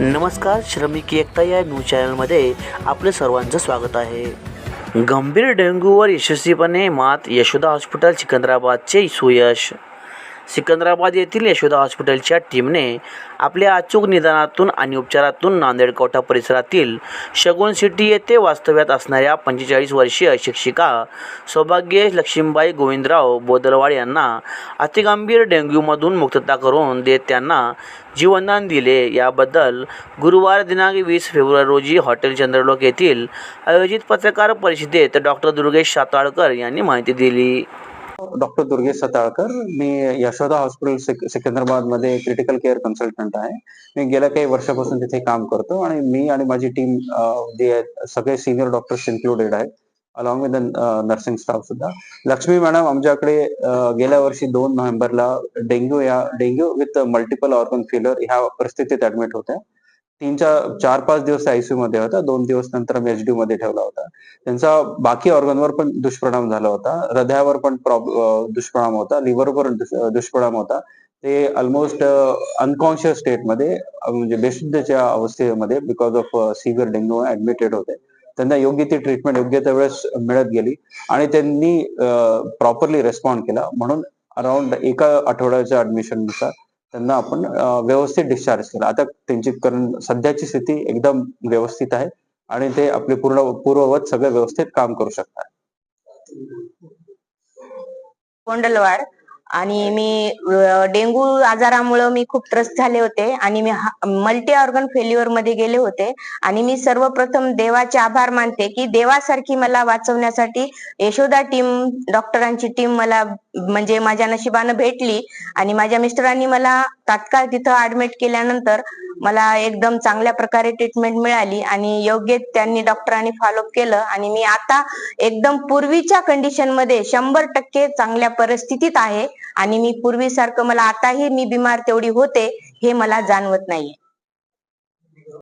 नमस्कार श्रमिक एकता या न्यूज चॅनलमध्ये आपले सर्वांचं स्वागत आहे. गंभीर डेंग्यूवर यशस्वीपणे मात यशोदा हॉस्पिटल सिकंदराबादचे सुयश. सिकंदराबाद येथील यशोदा हॉस्पिटलच्या टीमने आपल्या अचूक निदानातून आणि उपचारातून नांदेड कोठा परिसरातील शगुन सिटी येथे वास्तव्यात असणाऱ्या पंचेचाळीस वर्षीय शिक्षिका सौभाग्य लक्ष्मीबाई गोविंदराव बोदलवाड यांना अतिगंभीर डेंग्यूमधून मुक्तता करून देत त्यांना जीवनदान दिले. याबद्दल गुरुवार दिनांक वीस फेब्रुवारी रोजी हॉटेल चंद्रलोक येथील आयोजित पत्रकार परिषदेत डॉक्टर दुर्गेश साताळकर यांनी माहिती दिली. डॉक्टर दुर्गेश सताळकर. मी यशोदा हॉस्पिटल सिकंदराबादमध्ये क्रिटिकल केअर कन्सल्टंट आहे. मी गेल्या काही वर्षापासून तिथे काम करतो आणि मी आणि माझी टीम जे आहेत सगळे सिनियर डॉक्टर्स इन्क्लुडेड आहेत अलॉंग विथ नर्सिंग स्टाफ सुद्धा. लक्ष्मी मॅडम आमच्याकडे गेल्या वर्षी दोन नोव्हेंबरला डेंग्यू या dengue with multiple organ failure ह्या परिस्थितीत ऍडमिट होत्या. तीन चार चार पाच दिवस आयसीयू मध्ये होता. दोन दिवस नंतर एच डी मध्ये ठेवला होता. त्यांचा बाकी ऑर्गनवर पण दुष्परिणाम झाला होता. हृदयावर पण दुष्परिणाम होता. लिव्हरवर दुष्परिणाम होता. ते ऑलमोस्ट अनकॉन्शियस स्टेटमध्ये म्हणजे बेशुद्धच्या अवस्थेमध्ये because of severe dengue admitted होते. त्यांना योग्य ती ट्रीटमेंट योग्य त्या वेळेस मिळत गेली आणि त्यांनी प्रॉपरली रेस्पॉन्ड केला. म्हणून अराउंड एका आठवड्याच्या ऍडमिशननुसार त्यांना आपण व्यवस्थित डिस्चार्ज केला. आता त्यांची कारण सध्याची स्थिती एकदम व्यवस्थित आहे आणि ते आपले पूर्ण पूर्ववत सगळं व्यवस्थित काम करू शकतात. कोंडलवाड आणि मी डेंग्यू डेंगू आजारामुळं मी खूप त्रस्त झाले होते आणि मी मल्टी ऑर्गन फेल्युअरमध्ये गेले होते आणि मी सर्वप्रथम देवाचे आभार मानते की देवासारखी मला वाचवण्यासाठी यशोदा टीम डॉक्टरांची टीम मला म्हणजे माझ्या नशिबानं भेटली आणि माझ्या मिस्टरांनी मला तात्काळ तिथं ऍडमिट केल्यानंतर मला एकदम चांगल्या प्रकारे ट्रीटमेंट मिळाली आणि योग्य त्यांनी डॉक्टरांनी फॉलोअप केलं आणि मी आता एकदम पूर्वीच्या कंडिशनमध्ये शंभर टक्के चांगल्या परिस्थितीत आहे आणि मी पूर्वीसारखं मला आताही मी बिमार तेवढी होते हे मला जाणवत नाहीये.